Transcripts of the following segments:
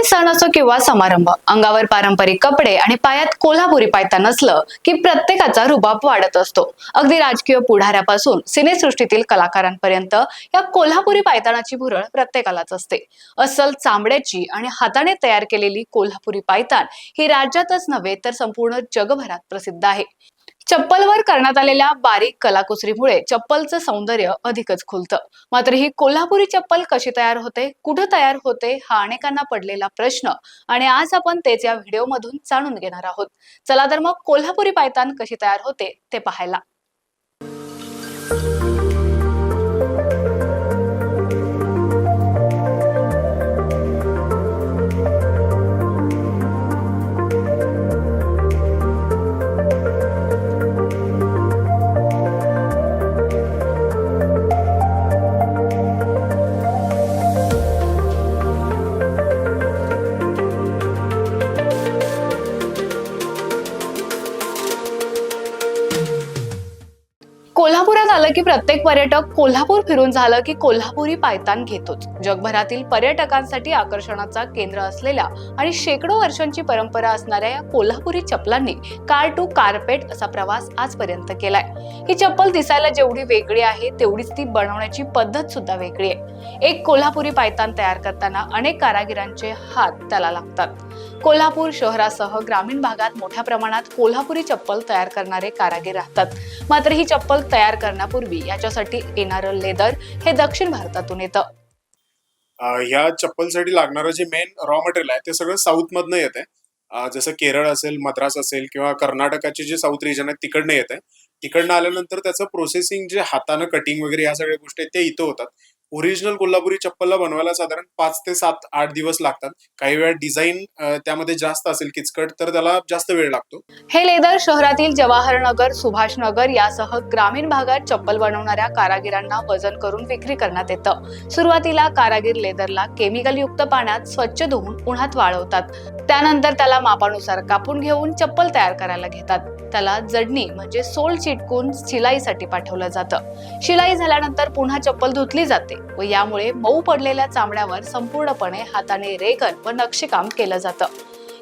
कोणताही सण असो किंवा समारंभ. अंगावर पारंपरिक कपडे आणि पायात कोल्हापुरी पायतान नसलं की प्रत्येकाचा रुबाब वाढत असतो. अगदी राजकीय पुढाऱ्यापासून सिनेसृष्टीतील कलाकारांपर्यंत या कोल्हापुरी पायतानाची भुरळ प्रत्येकालाच असते. अस्सल चांबड्याची आणि हाताने तयार केलेली कोल्हापुरी पायतान ही राज्यातच नव्हे तर संपूर्ण जगभरात प्रसिद्ध आहे. चप्पलवर करण्यात आलेल्या बारीक कलाकुसरीमुळे चप्पलचं सौंदर्य अधिकच खुलतं. मात्र ही कोल्हापुरी चप्पल कशी तयार होते कुठं तयार होते हा अनेकांना पडलेला प्रश्न आणि आज आपण तेच या व्हिडिओमधून जाणून घेणार आहोत. चला तर मग कोल्हापुरी पायतान कशी तयार होते ते पाहायला. कोल्हापुरात आलं की प्रत्येक पर्यटक कोल्हापूर फिरून झालं की कोल्हापुरी पायतान घेतोच. जगभरातील पर्यटकांसाठी आकर्षणाचा केंद्र असलेल्या आणि शेकडो वर्षांची परंपरा असणाऱ्या या कोल्हापुरी चप्पलांनी कार टू कार्पेट असा प्रवास आजपर्यंत केलाय. ही चप्पल दिसायला जेवढी वेगळी आहे तेवढीच ती बनवण्याची पद्धत सुद्धा वेगळी आहे. एक कोल्हापुरी पायतान तयार करताना अनेक कारागिरांचे हात त्याला लागतात. कोल्हापूर शहरासह ग्रामीण भागात मोठ्या प्रमाणात कोल्हापुरी चप्पल तयार करणारे कारागीर राहतात. मात्र ही चप्पल तयार करण्यापूर्वी याच्यासाठी येणारं लेदर हे दक्षिण भारतातून येतं. ह्या चप्पलसाठी लागणारं जे मेन रॉ मटेरियल आहे ते सगळं साऊथ मधनं येत आहे जसं केरळ असेल मद्रास असेल किंवा कर्नाटकाचे जे साऊथ रिजन आहे तिकडनं येत आहे तिकडनं आल्यानंतर त्याचं प्रोसेसिंग जे हातानं कटिंग वगैरे या सगळ्या गोष्टी आहेत ते इथं होतात. ओरिजिनल कोल्हापुरी चप्पलला बनवायला साधारण पाच ते सात आठ दिवस लागतात. काही वेळा डिझाईन त्यामध्ये जास्त असेल किचकट तर त्याला जास्त वेळ लागतो. हे लेदर शहरातील जवाहरनगर सुभाषनगर यासह ग्रामीण भागात चप्पल बनवणाऱ्या कारागिरांना वजन करून विक्री करण्यात येतं. सुरुवातीला कारागीर लेदरला केमिकल युक्त पाण्यात स्वच्छ धुवून उन्हात वाळवतात. त्यानंतर त्याला मापानुसार कापून घेऊन चप्पल तयार करायला घेतात. त्याला जडणी म्हणजे सोल चिटकून शिलाईसाठी पाठवलं जातं. शिलाई झाल्यानंतर पुन्हा चप्पल धुतली जाते. व यामुळे मऊ पडलेल्या चामड्यावर संपूर्णपणे हाताने रेगन व नक्षीकाम केलं जातं.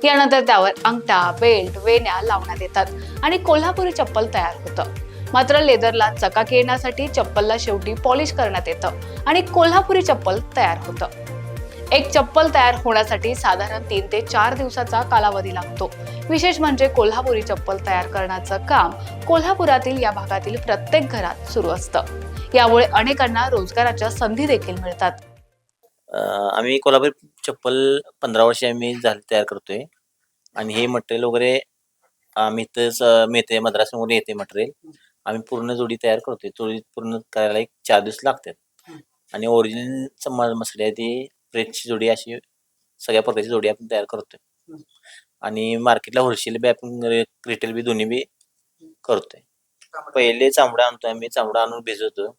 यानंतर त्यावर अंगठा बेल्ट वेण्या लावण्यात येतात आणि कोल्हापुरी चप्पल तयार होतं. मात्र लेदरला चकाकी येण्यासाठी चप्पलला शेवटी पॉलिश करण्यात येतं आणि कोल्हापुरी चप्पल तयार होतं. एक चप्पल तयार होण्यासाठी साधारण तीन ते चार दिवसाचा कालावधी लागतो. विशेष म्हणजे कोल्हापुरी चप्पल तयार करण्याचं काम कोल्हापुरातील या भागातील प्रत्येक घरात सुरू असतं. यामुळे अनेकांना रोजगाराच्या संधी देखील मिळतात. आम्ही कोल्हापूर चप्पल पंधरा वर्षे आम्ही झाले तयार करतोय. आणि हे मटेरियल वगैरे आम्ही इथंच अं, मिळते मद्रासमध्ये येते मटेरियल. आम्ही पूर्ण जोडी तयार करतोय. जोडी पूर्ण करायला एक चार दिवस लागतात. आणि ओरिजिनल मसडी आहे ती प्रेसची जोडी अशी सगळ्या प्रकारची जोडी आपण तयार करतोय. आणि मार्केटला होलसेल बी आपण रिटेल बी दोन्ही बी करतोय. पहिले चांबडा आणतोय आम्ही चांबडा आणून भिजवतो.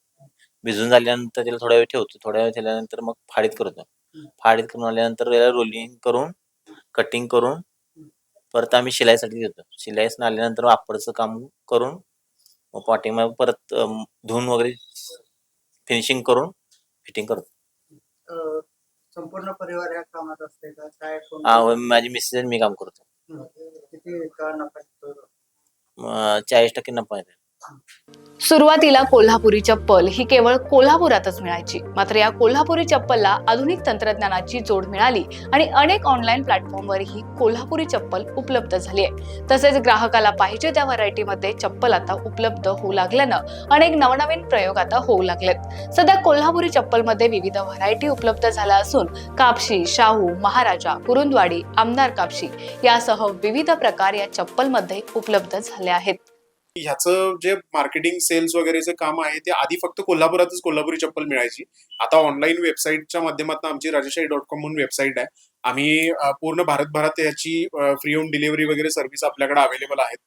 भिजून झाल्यानंतर त्याला थोडा वेळ ठेवतो. थोड्या वेळ ठेवल्यानंतर मग फाडीत करतो फाडीत करून आल्यानंतर त्याला रोलिंग करून कटिंग करून परत आम्ही शिलाईसाठी देतो शिलाईस आल्यानंतर वापरचं काम करून मग पॉटिंग परत धुवून वगैरे फिनिशिंग करून फिटिंग करतो संपूर्ण परिवार या कामात असते का काय कोण हा, माझी मिसेस आणि मी काम करतो हं. किती का नफा निघतो? चाळीस टक्के नफा येते सुरुवातीला कोल्हापुरी चप्पल ही केवळ कोल्हापुरातच मिळायची. मात्र या कोल्हापुरी चप्पलला आधुनिक तंत्रज्ञानाची जोड मिळाली आणि अनेक ऑनलाईन प्लॅटफॉर्मवर ही कोल्हापुरी चप्पल उपलब्ध झाली आहे. तसेच ग्राहकाला पाहिजे त्या व्हरायटीमध्ये चप्पल आता उपलब्ध होऊ लागल्यानं अनेक नवनवीन प्रयोग आता होऊ लागलेत. सध्या कोल्हापुरी चप्पलमध्ये विविध व्हरायटी उपलब्ध झाल्या असून कापशी शाहू महाराजा कुरुंदवाडी आमदार कापशी यासह विविध प्रकार या चप्पलमध्ये उपलब्ध झाले आहेत. ह्याचं जे मार्केटिंग सेल्स वगैरेचं काम आहे ते आधी फक्त कोल्हापुरातच कोल्हापुरी चप्पल मिळायची. आता ऑनलाईन वेबसाईटच्या माध्यमातून आमची राजेशाही डॉट कॉम म्हणून वेबसाईट आहे. आम्ही पूर्ण भारतभरात याची फ्री होम डिलिव्हरी वगैरे सर्व्हिस आपल्याकडे अवेलेबल आहेत.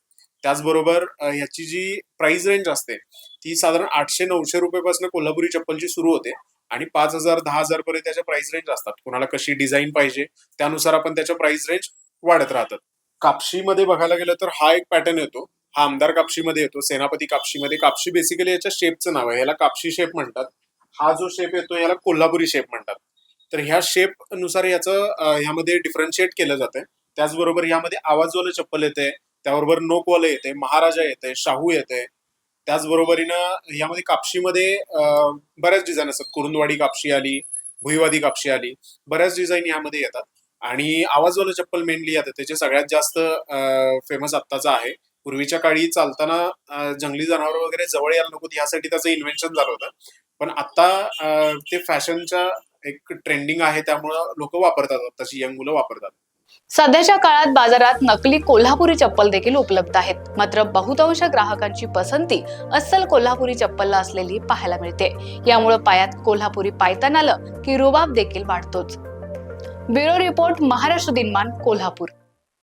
त्याचबरोबर ह्याची जी प्राइस रेंज असते ती साधारण आठशे नऊशे रुपयेपासून कोल्हापुरी चप्पलची सुरू होते आणि पाच हजार दहा हजार पर्यंत त्याच्या प्राइस रेंज असतात. कोणाला कशी डिझाईन पाहिजे त्यानुसार आपण त्याच्या प्राइस रेंज वाढत राहतात. कापशीमध्ये बघायला गेलं तर हा एक पॅटर्न येतो. हा आमदार कापशीमध्ये येतो सेनापती कापशीमध्ये. कापशी बेसिकली याच्या शेपचं नाव आहे. याला कापशी शेप म्हणतात. हा जो शेप येतो याला कोल्हापुरी शेप म्हणतात. तर ह्या शेपनुसार याचं ह्यामध्ये डिफरन्शिएट केलं जातंय. त्याचबरोबर यामध्ये आवाजवालं चप्पल येते त्याबरोबर नोकवालं येते महाराजा येते शाहू येते त्याचबरोबरीनं यामध्ये कापशीमध्ये बऱ्याच डिझाईन असतात. कुरुंदवाडी कापशी आली भुईवादी कापशी आली. बऱ्याच डिझाईन यामध्ये येतात. आणि आवाजवालं चप्पल मेनली येतं त्याचे सगळ्यात जास्त फेमस आत्ताचा आहे. पूर्वीच्या काळी चालताना जंगली जनावर वगैरे जवळ यायला नको यासाठी त्याचं इन्व्हेन्शन झालं होतं. पण आता ते फॅशनच्या एक ट्रेंडिंग आहे त्यामुळं लोक वापरतात तशी यंग मुलं वापरतात. सध्याच्या काळात बाजारात नकली कोल्हापुरी चप्पल देखील उपलब्ध आहेत. मात्र बहुतांश ग्राहकांची पसंती अस्सल कोल्हापुरी चप्पलला असलेली पाहायला मिळते. यामुळे पायात कोल्हापुरी पायतान आलं की रुबाब देखील वाढतोच. Bureau report Maharashtra Dinman Kolhapur.